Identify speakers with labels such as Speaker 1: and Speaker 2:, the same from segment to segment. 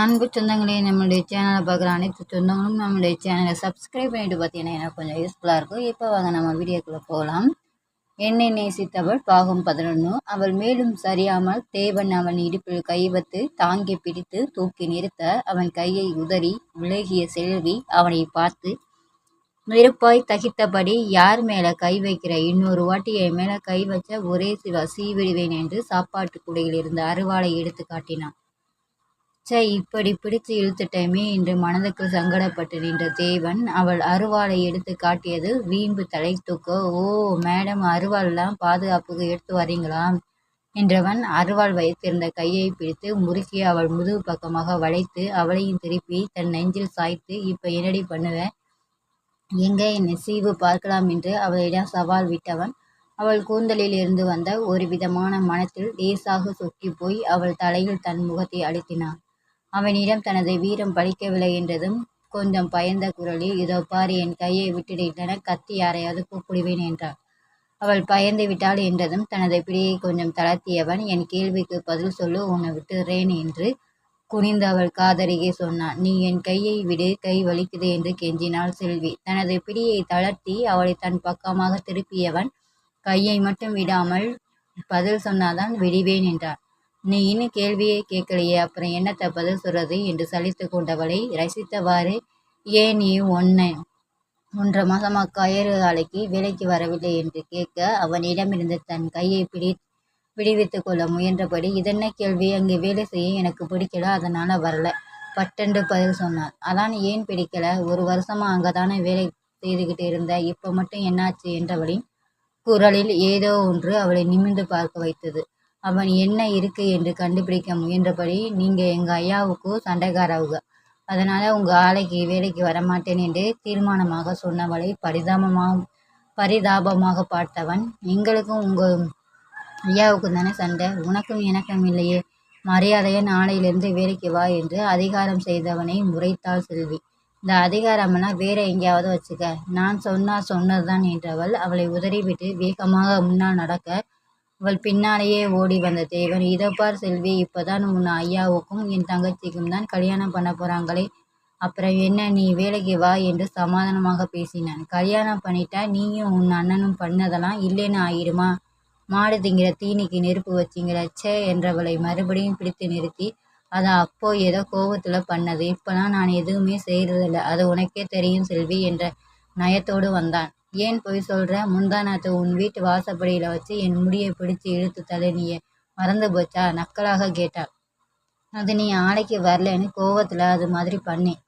Speaker 1: அன்பு சொந்தங்களே நம்மளுடைய சேனலை பார்க்குற அனைத்து சொந்தங்களும் நம்மளுடைய சேனலை சப்ஸ்கிரைப் பண்ணிட்டு பார்த்தீங்கன்னா எனக்கு கொஞ்சம் யூஸ்ஃபுல்லாக இருக்கும். இப்போ வாங்க நம்ம வீடியோக்குள்ளே போகலாம். என்னை நேசித்தவள் பாகம் பதினொன்று அவள் மேலும் சரியாமல் தேவன் அவன் இடுப்பில் கை வைத்து தாங்கி பிடித்து தூக்கி நிறுத்த அவன் கையை உதறி விலகிய செல்வி அவனை பார்த்து நெருப்பாய் தகித்தபடி யார் மேலே கை வைக்கிற? இன்னொரு வாட்டி என் மேலே கை வச்ச ஒரே சிவா சீவிடுவேன் என்று சாப்பாட்டு குடையில் இருந்த அருவாளை எடுத்து காட்டினான். ச்சே இப்படி பிடித்து இழுத்துட்டேமே என்று மனதுக்கு சங்கடப்பட்டு நின்ற தேவன் அவள் அருவாளை எடுத்து காட்டியது வீம்பு தலை தூக்க. ஓ மேடம் அருவாள்லாம் பாதுகாப்புக்கு எடுத்து வரீங்களா என்றவன் அருவாள் வைத்திருந்த கையை பிடித்து முறுக்கி அவள் முதுகு பக்கமாக வளைத்து அவளையும் திருப்பி தன் நெஞ்சில் சாய்த்து இப்ப என்னடி பண்ணுவேன் எங்கே என் நெசீவு பார்க்கலாம் என்று அவளிடம் சவால் விட்டவன் அவள் கூந்தலில் இருந்து வந்த ஒரு விதமான மனத்தில் லேசாக சொக்கி போய் அவள் தலையில் தன் முகத்தை அழுத்தினான். அவனிடம் தனது வீரம் பலிக்கவில்லை என்றதும் கொஞ்சம் பயந்த குரலில் இதோ பாரு என் கையை விட்டுடுகின்றன கத்தி யாரையாவது கூப்பிடுவேன் என்றாள். அவள் பயந்து விட்டாள் என்றதும் தனது பிடியை கொஞ்சம் தளர்த்தியவன் என் கேள்விக்கு பதில் சொல்லு உன்னை விட்டுறேன் என்று குனிந்து அவள் காதருகே சொன்னான். நீ என் கையை விடு கை வலிக்குது என்று கெஞ்சினாள் செல்வி. தனது பிடியை தளர்த்தி அவளை தன் பக்கமாக திருப்பியவன் கையை மட்டும் விடாமல் பதில் சொன்னாதான் விடுவேன் என்றார் நீ இன்னும் கேள்வியே கேட்கலையே அப்புறம் என்னத்தை பதில் சொல்றது என்று சலித்து கொண்டவளை ரசித்தவாறு ஏன் நீ ஒன்று ஒன்றரை மாதமா கயிறு ஆலைக்கு வேலைக்கு வரவில்லை என்று கேட்க அவனிடமிருந்து தன் கையை பிடி விடுவித்து கொள்ள முயன்றபடி இதென்ன கேள்வி? அங்கே வேலை செய்ய எனக்கு பிடிக்கல அதனால வரல பட்டென்று பதில் சொன்னார் அதான் ஏன் பிடிக்கல? ஒரு வருஷமா அங்கதானே வேலை செய்துகிட்டு இருந்த இப்ப மட்டும் என்னாச்சு? என்றவளின் குரலில் ஏதோ ஒன்று அவளை நிமிர்ந்து பார்க்க வைத்தது. அவன் என்ன இருக்கு என்று கண்டுபிடிக்க முயன்றபடி நீங்க எங்க ஐயாவுக்கு சண்டைக்காரவுக. அதனால உங்க ஆலைக்கு வேலைக்கு வரமாட்டேன் என்று தீர்மானமாக சொன்னவளை பரிதாபமாக பரிதாபமாக பார்த்தவன் எங்களுக்கும் உங்க ஐயாவுக்கும் தானே சண்டை? உனக்கும் எனக்கும் இல்லையே. மரியாதையை நாளையிலிருந்து வேலைக்கு வா என்று அதிகாரம் செய்தவனை முறைத்தாள் செல்வி. இந்த அதிகாரம்னா வேற எங்கேயாவது வச்சுக்க. நான் சொன்னா சொன்னதுதான் என்றவள் அவளை உதறிவிட்டு வேகமாக முன்னால் நடக்க அவள் பின்னாலேயே ஓடி வந்த தேவன் இதப்பார் செல்வி இப்போதான் உன் ஐயாவுக்கும் என் தங்கச்சிக்கும் தான் கல்யாணம் பண்ண போகிறாங்களே அப்புறம் என்ன நீ வேலைக்கு வா என்று சமாதானமாக பேசினான். கல்யாணம் பண்ணிட்டா நீயும் உன் அண்ணனும் பண்ணதெல்லாம் இல்லைன்னு ஆயிடுமா மாடு திங்கிற தீனிக்கு நெருப்பு வச்சிங்கிற ச்சே என்றவளை மறுபடியும் பிடித்து நிறுத்தி அதை அப்போ ஏதோ கோபத்தில் பண்ணது. இப்போலாம் நான் எதுவுமே செய்கிறதில்ல அது உனக்கே தெரியும் செல்வி என்ற நயத்தோடு வந்தான். ஏன் பொய் சொல்கிற முந்தானாத்து உன் வீட்டு வாசப்படியில் வச்சு என் முடியை பிடிச்சி இழுத்து தள்ளினியே மறந்து போச்சா? நக்கலாக கேட்டாள் அது நீ ஆலைக்கு வரலன்னு கோவத்தில் அது மாதிரி பண்ணேன்.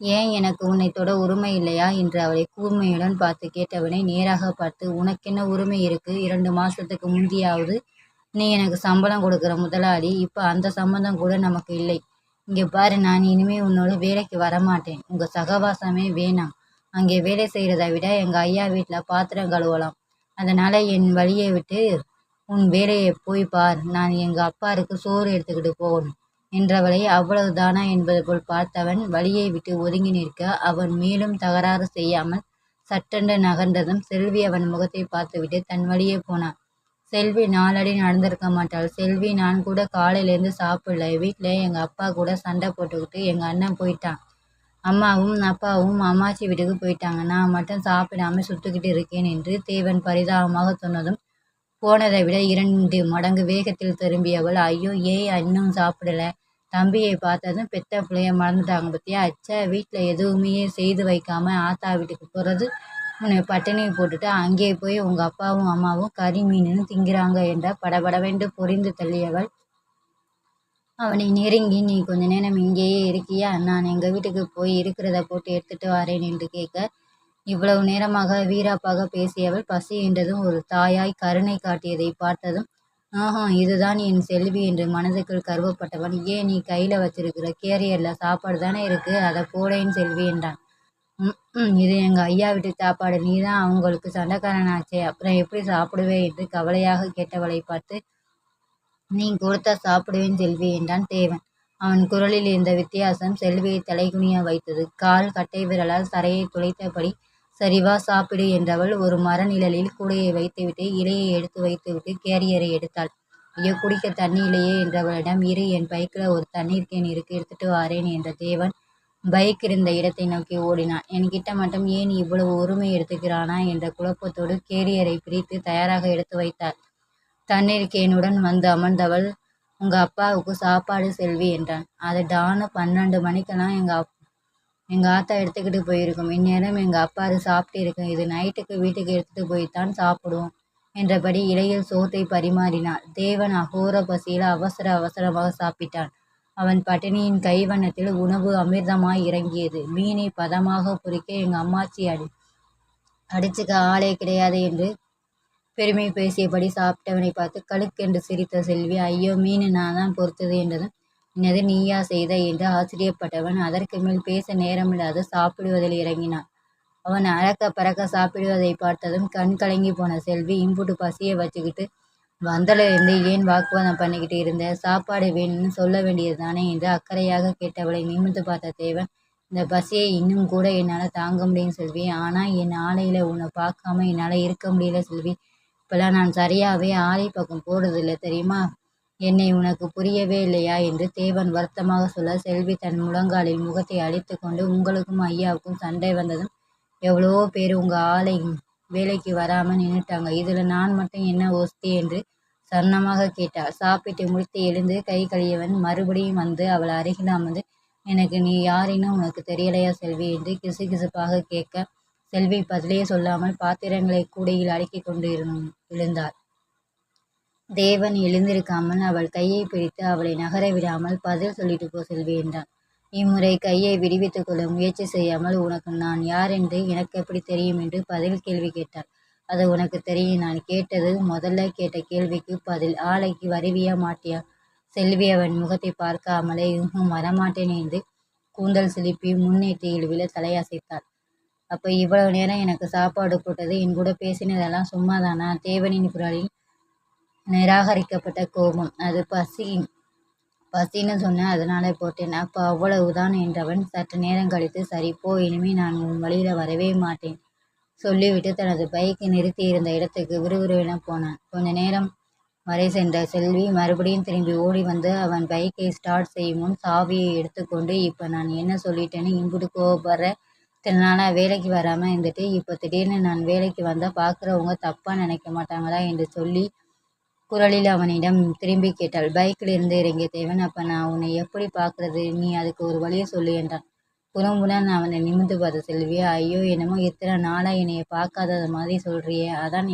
Speaker 1: ஏன் எனக்கு உன்னை தொட உரிமை இல்லையா? என்று அவளை கூர்மையுடன் பார்த்து கேட்டவனை நேராக பார்த்து உனக்கென்ன உரிமை இருக்கு? இரண்டு மாசத்துக்கு முந்தியாவது நீ எனக்கு சம்பளம் கொடுக்குற முதலாளி. இப்போ அந்த சம்மந்தம் கூட நமக்கு இல்லை. இங்கே பாரு நான் இனிமே உன்னோட வேலைக்கு வரமாட்டேன். உங்கள் சகவாசமே வேணாம். அங்கே வேலை செய்கிறதை விட எங்கள் ஐயா வீட்டில் பாத்திரம் கழுவலாம். அதனால் என் வழியை விட்டு உன் வேலையை போய் பார். நான் எங்கள் அப்பாருக்கு சோறு எடுத்துக்கிட்டு போகணும். என்றவளை அவ்வளவு தானா என்பது போல் பார்த்தவன் வழியை விட்டு ஒதுங்கி நிற்க அவன் மேலும் தகராறு செய்யாமல் சட்டென்று நகர்ந்ததும் செல்வி அவன் முகத்தை பார்த்துவிட்டு தன் வழியே போனான். செல்வி நாளடி நடந்திருக்க மாட்டாள். செல்வி நான் கூட காலையிலேருந்து சாப்பிடல. வீட்டில் எங்கள் அப்பா கூட சண்டை போட்டுக்கிட்டு எங்கள் அண்ணன் போயிட்டான். அம்மாவும் அப்பாவும் அம்மாச்சி வீட்டுக்கு போயிட்டாங்க. நான் மட்டும் சாப்பிடாம சுட்டுக்கிட்டு இருக்கேன் என்று தேவன் பரிதாபமாக சொன்னதும் போனதை விட இரண்டு மடங்கு வேகத்தில் திரும்பியவள் ஐயோ ஏய் இன்னும் சாப்பிடல? தம்பியை பார்த்ததும் பெத்த பிள்ளைய மறந்துட்டாங்க பத்தியா? அச்சா வீட்டில் எதுவுமே செய்து வைக்காம ஆத்தா வீட்டுக்கு போகிறது உன்னை பட்டினி போட்டுட்டு அங்கேயே போய் உங்கள் அப்பாவும் அம்மாவும் கறி மீனுன்னு திங்கிறாங்க என்ற படபடவென்று பொரிந்து தள்ளியவள் அவனை நெருங்கி நீ கொஞ்ச நேரம் இங்கேயே இருக்கியா? நான் எங்கள் வீட்டுக்கு போய் இருக்கிறத போட்டு எடுத்துட்டு வரேன் என்று கேட்க இவ்வளவு நேரமாக வீராப்பாக பேசியவள் பசி என்றதும் ஒரு தாயாய் கருணை காட்டியதை பார்த்ததும் ஆஹா இதுதான் என் செல்வி என்று மனதுக்குள் கருவப்பட்டவன் ஏன் நீ கையில் வச்சிருக்கிற கேரியரில் சாப்பாடு தானே இருக்கு? அதை போடேன் செல்வி என்றான். ம் இது எங்கள் ஐயா வீட்டு சாப்பாடு. நீ தான் அவங்களுக்கு சண்டைக்காரனாச்சே. அப்புறம் எப்படி சாப்பிடுவே? என்று கவலையாக கேட்டவளை பார்த்து நீ கொடுத்தா சாப்பிடுவேன் செல்வி என்றான் தேவன். அவன் குரலில் இருந்த வித்தியாசம் செல்வியை தலைகுனிய வைத்தது. கால் கட்டை விரலால் தரையை துளைத்தபடி சரிவா சாப்பிடு என்றவள் ஒரு மர நிழலில் கூடையை வைத்துவிட்டு இலையை எடுத்து வைத்துவிட்டு கேரியரை எடுத்தாள். ஐயோ குடிக்க தண்ணி இல்லையே என்றவளிடம் இரு என் பைக்கில் ஒரு தண்ணீர் கேன் இருக்கு எடுத்துட்டு வாரேன் என்ற தேவன் பைக் இருந்த இடத்தை நோக்கி ஓடினான். என்கிட்ட மட்டும் ஏன் இவ்வளவு உரிமை எடுத்துக்கிறானா என்ற குழப்பத்தோடு கேரியரை பிரித்து தயாராக எடுத்து வைத்தார் தண்ணீர் கேனுடன் வந்து அமர்ந்தவள் உங்க அப்பாவுக்கு சாப்பாடு செல்வி என்றான். அது டானு பன்னெண்டு மணிக்கெல்லாம் எங்க அப் எங்க ஆத்தா எடுத்துக்கிட்டு போயிருக்கும். இந்நேரம் எங்க அப்பா அது சாப்பிட்டு இருக்கும் இது நைட்டுக்கு வீட்டுக்கு எடுத்துட்டு போய்த்தான் சாப்பிடுவோம் என்றபடி இலையில் சோத்தை பரிமாறினாள். தேவன் அகோர பசியில் அவசர அவசரமாக சாப்பிட்டான். அவன் பட்டினியின் கைவண்ணத்தில் உணவு அமிர்தமாய் இறங்கியது. மீனை பதமாக பொறிக்க எங்க அம்மாச்சி அடி அடிச்சுக்க ஆளே கிடையாது என்று பெருமை பேசியபடி சாப்பிட்டவனை பார்த்து கழுக்கென்று சிரித்த செல்வி ஐயோ மீன் நான் தான் பொறுத்தது என்றதும் என்னது நீயா செய்த? என்று ஆச்சரியப்பட்டவன் அதற்கு மேல் பேச நேரமில்லாது சாப்பிடுவதில் இறங்கினான். அவன் அறக்க பறக்க சாப்பிடுவதை பார்த்ததும் கண் கலங்கி போன செல்வி இம்புட்டு பசியை வச்சுக்கிட்டு வந்தலிருந்து ஏன் வாக்குவாதம் பண்ணிக்கிட்டு இருந்த? சாப்பாடு வேணும்னு சொல்ல வேண்டியது தானே என்று அக்கறையாக கேட்டவளை நிமிர்ந்து பார்த்த தேவன் இந்த பசியை இன்னும் கூட என்னால் தாங்க முடியும் செல்வி. ஆனால் என் ஆலையில் உன்னை பார்க்காம என்னால் இருக்க முடியல செல்வி. இப்போல்லாம் நான் சரியாகவே ஆலை பக்கம் போடுறதில்ல தெரியுமா? என்னை உனக்கு புரியவே இல்லையா? என்று தேவன் வருத்தமாக சொல்ல செல்வி தன் முழங்காலில் முகத்தை அழித்து கொண்டு உங்களுக்கும் ஐயாவுக்கும் சண்டை வந்ததும் எவ்வளவோ பேர் உங்கள் ஆலை வேலைக்கு வராமல் நின்றுட்டாங்க இதில் நான் மட்டும் என்ன ஓஸ்தி என்று சன்னமாக கேட்டாள். சாப்பிட்டு முடித்து எழுந்து கை கழியவன் மறுபடியும் வந்து அவள் அருகில் அமர்ந்து எனக்கு நீ யாரினும் உனக்கு தெரியலையா செல்வி? என்று கிசுகிசுப்பாக கேட்க செல்வி பதிலே சொல்லாமல் பாத்திரங்களை கூடையில் அடுக்கிக் கொண்டு எழுந்தார். தேவன் எழுந்திருக்காமல் அவள் கையை பிடித்து அவளை நகர விடாமல் பதில் சொல்லிட்டு போ செல்வி என்றான். இம்முறை கையை விடுவித்துக் கொள்ள முயற்சி செய்யாமல் உனக்கு நான் யார் என்று எனக்கு எப்படி தெரியும் என்று பதில் கேள்வி கேட்டாள். அது உனக்கு தெரியும். நான் கேட்டது முதல்ல கேட்ட கேள்விக்கு பதில் ஆலைக்கு வருவியா மாட்டியா? செல்வி அவன் முகத்தை பார்க்காமலே இங்கும் வரமாட்டேன் என்று கூந்தல் சிலிப்பி முன்னேற்றியில் விழ தலையசைத்தாள். அப்போ இவ்வளவு நேரம் எனக்கு சாப்பாடு போட்டது என் கூட பேசினதெல்லாம் சும்மா தானா தேவனின் குரலில் நிராகரிக்கப்பட்ட கோபம். அது பசி பசின்னு சொன்னேன் அதனால போட்டேன். அப்போ அவ்வளவுதான் என்றவன் சற்று நேரம் கழித்து சரி போ இனிமே நான் உன் வழியில் வரவே மாட்டேன். சொல்லிவிட்டு தனது பைக்கை நிறுத்தி இருந்த இடத்துக்கு விறுவிறுவென போனான். கொஞ்ச நேரம் வரை சென்ற செல்வி மறுபடியும் திரும்பி ஓடி வந்து அவன் பைக்கை ஸ்டார்ட் செய்யும் முன் சாவியை எடுத்துக்கொண்டு இப்போ நான் என்ன சொல்லிட்டேன்னு இம்புட்டு கோபப்படுற இத்தனை நாளாக வேலைக்கு வராமல் இருந்துட்டு இப்போ திடீர்னு நான் வேலைக்கு வந்தால் பார்க்குறவங்க தப்பாக நினைக்க மாட்டாங்களா என்று சொல்லி குரலில் அவனிடம் திரும்பி கேட்டாள். பைக்கில் இருந்து இறங்கிய தேவன் அப்போ நான் உன்னை எப்படி பார்க்குறது நீ அதுக்கு ஒரு வழியை சொல்லு என்றான். புறம்புடன் அவனை நிமிந்து பார்த்த செல்வியா ஐயோ என்னமோ இத்தனை நாளாக என்னைய பார்க்காதது மாதிரி சொல்கிறியே அதான்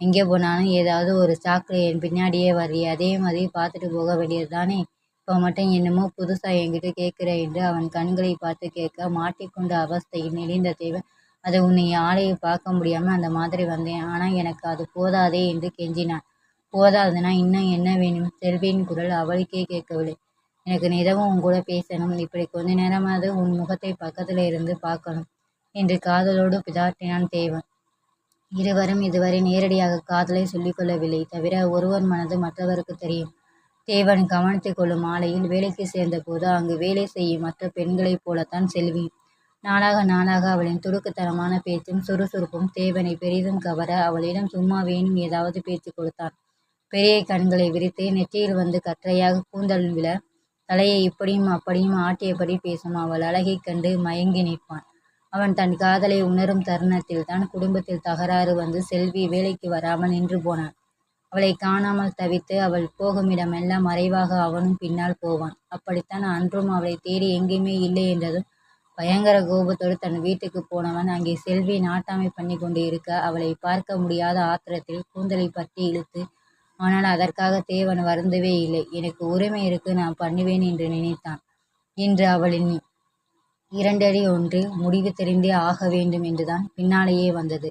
Speaker 1: எங்கே போனாலும் ஏதாவது ஒரு சாக்கில் என் பின்னாடியே வர்றியே. அதே மாதிரி பார்த்துட்டு போக வேண்டியது தானே? இப்போ மட்டும் என்னமோ புதுசாக என்கிட்ட கேட்குற என்று அவன் கண்களை பார்த்து கேட்க மாட்டிக்கொண்ட அவஸ்தையில் நெளிந்த தேவன் அதை உன்னை ஆளையை பார்க்க முடியாமல் அந்த மாதிரி வந்தேன். ஆனால் எனக்கு அது போதாதே என்று கெஞ்சினான். போதாதுன்னா இன்னும் என்ன வேணும்? செல்வியின் குரல் அவளுக்கே கேட்கவில்லை. எனக்கு நிதவும் உன் கூட பேசணும். இப்படி கொஞ்ச நேரமாவது உன் முகத்தை பக்கத்தில் இருந்து பார்க்கணும் என்று காதலோடு பிதாட்டினான் தேவன். இருவரும் இதுவரை நேரடியாக காதலை சொல்லிக்கொள்ளவில்லை தவிர ஒருவர் மனது மற்றவருக்கு தெரியும். தேவன் கவனித்துக் கொள்ளும் ஆலையில் வேலைக்கு சேர்ந்தபோது அங்கு வேலை செய்யும் மற்ற பெண்களைப் போலத்தான் செல்வி நாளாக நாளாக அவளின் துடுக்குத்தனமான பேச்சும் சுறுசுறுப்பும் தேவனை பெரிதும் கவர அவளிடம் சும்மா வேணும் ஏதாவது பேச்சு கொடுத்தான். பெரிய கண்களை விரித்து நெற்றியில் வந்து கற்றையாக கூந்தல் விழ தலையை இப்படியும் அப்படியும் ஆட்டியபடி பேசும் அவள் அழகைக் கண்டு மயங்கி நிற்பான். அவன் தன் காதலை உணரும் தருணத்தில் தான் குடும்பத்தில் தகராறு வந்து செல்வி வேலைக்கு வராமல் நின்று போனான். அவளை காணாமல் தவித்து அவள் போகுமிடமெல்லாம் மறைவாக அவனும் பின்னால் போவான். அப்படித்தான் அன்றும் அவளை தேடி எங்கேயுமே இல்லை என்றதும் பயங்கர கோபத்தோடு தன் வீட்டுக்கு போனவன் அங்கே செல்வி நாட்டாமை பண்ணி கொண்டு இருக்க அவளை பார்க்க முடியாத ஆத்திரத்தில் கூந்தலை பற்றி இழுத்து ஆனால் அதற்காக தேவன் வருந்தவே இல்லை. எனக்கு உரிமை இருக்கு. நான் பண்ணுவேன் என்று நினைத்தான். இன்று அவளின் இரண்டடி ஒன்று முடிவு தெரிந்தே ஆக வேண்டும் என்றுதான் பின்னாலேயே வந்தது.